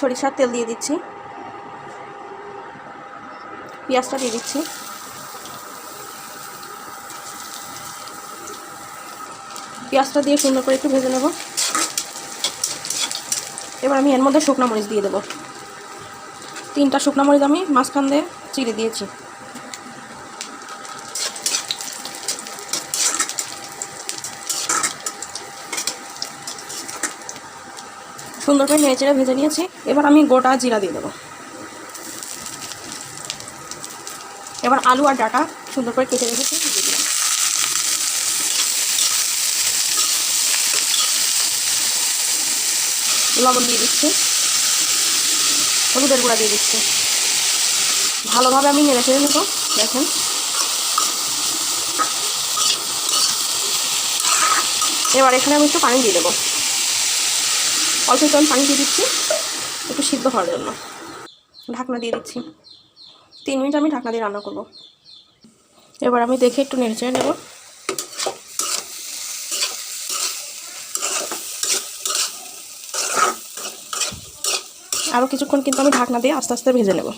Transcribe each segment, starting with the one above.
সরিষার তেল দিয়ে দিচ্ছি। পেঁয়াজটা দিয়ে দিচ্ছি। পেঁয়াজটা দিয়ে সুন্দর করে একটু ভেজে নেব। এবার আমি এর মধ্যে শুকনো মরিচ দিয়ে দেবো। তিনটা শুকনো মরিচ আমি মাঝখান দিয়ে চিড়ে দিয়েছি। সুন্দর করে নেড়ে চেড়ে ভেজে নিয়েছি। এবার আমি গোটা জিরা দিয়ে দেবো। এবার আলু আর ডাটা সুন্দর করে কেটে রেখেছি। দিয়ে লবণ দিয়ে দিচ্ছি। হলুদের গুঁড়া দিয়ে দিচ্ছি। ভালোভাবে আমি নেড়ে চেড়ে নেব। দেখেন। এবার এখানে আমি একটু পানি দিয়ে দেবো। অল্প একটু পানি দিয়ে দিচ্ছি, একটু সিদ্ধ হওয়ার জন্য। ঢাকনা দিয়ে দিচ্ছি। তিন মিনিট আমি ঢাকনা দিয়ে রান্না করব। এবার আমি দেখে একটু নেড়ে চেড়ে নেব। আরও কিছুক্ষণ কিন্তু আমি ঢাকনা দিয়ে আস্তে আস্তে ভেজে নেব।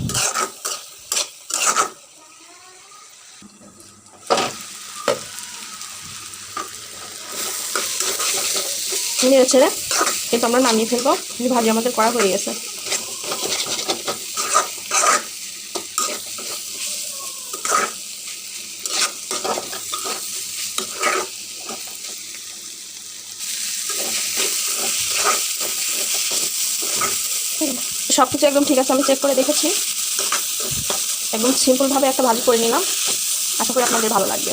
নেড়ে ছেড়ে কিন্তু আমরা নামিয়ে ফেলব। যে ভাজি আমাদের করা হয়ে গেছে। সব কিছু একদম ঠিক আছে, আমি চেক করে দেখেছি। একদম সিম্পলভাবে একটা ভাজি করে নিলাম। আশা করি আপনাদের ভালো লাগবে।